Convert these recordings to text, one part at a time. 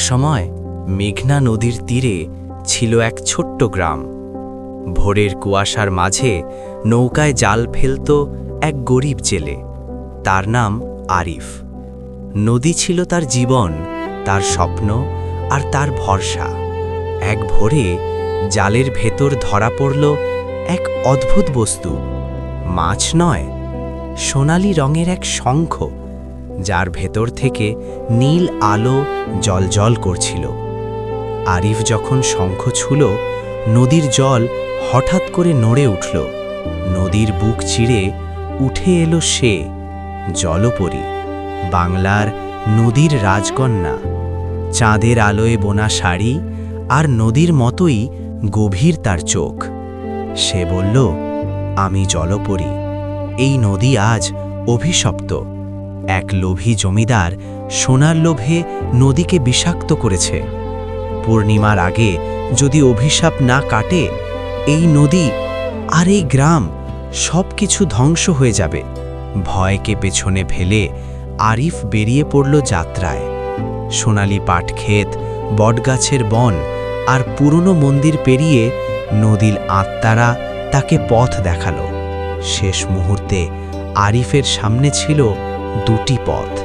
একসময় মেঘনা নদীর তীরে ছিল এক ছোট্ট গ্রাম। ভোরের কুয়াশার মাঝে নৌকায় জাল ফেলত এক গরিব জেলে তার নাম আরিফ। নদী ছিল তার জীবন, তার স্বপ্ন আর তার ভরসা। এক ভোরে জালের ভেতর ধরা পড়ল এক অদ্ভুত বস্তু। মাছ নয়, সোনালি রঙের এক শঙ্খ। যার ভেতর থেকে নীল আলো জলজল করছিল। আরিফ যখন শঙ্খ ছুল, নদীর জল হঠাৎ করে নড়ে উঠল। নদীর বুক চিড়ে উঠে এলো সে, জলপরী, বাংলার নদীর রাজকন্যা। চাঁদের আলোয় বোনা শাড়ি আর নদীর মতোই গভীর তার চোখ। সে বলল, আমি জলপরী, এই নদী আজ অভিশপ্ত। এক লোভী জমিদার সোনার লোভে নদীকে বিষাক্ত করেছে। পূর্ণিমার আগে যদি অভিশাপ না কাটে, এই নদী আর এই গ্রাম সব কিছু ধ্বংস হয়ে যাবে। ভয়কে পেছনে ফেলে আরিফ বেরিয়ে পড়ল যাত্রায়। সোনালি পাটক্ষেত, বটগাছের বন আর পুরনো মন্দির পেরিয়ে নদীর আত্মারা তাকে পথ দেখাল। শেষ মুহূর্তে আরিফের সামনে ছিল দুটি পথ।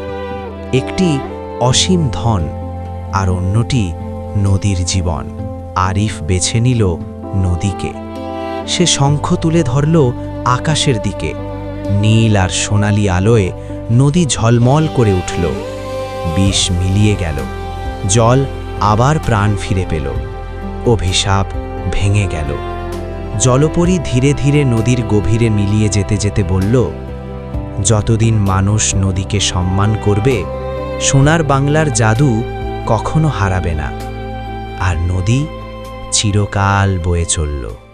একটি অসীম ধন আর অন্যটি নদীর জীবন। আরিফ বেছে নিল নদীকে। সে শঙ্খ তুলে ধরল আকাশের দিকে। নীল আর সোনালি আলোয় নদী ঝলমল করে উঠল। বিষ মিলিয়ে গেল। জল আবার প্রাণ ফিরে পেল। অভিশাপ ভেঙে গেল। জলপরী ধীরে ধীরে নদীর গভীরে মিলিয়ে যেতে যেতে বলল যতদিন মানুষ নদীকে সম্মান করবে, সোনার বাংলার জাদু কখনো হারাবে না। আর নদী চিরকাল বয়ে চলল।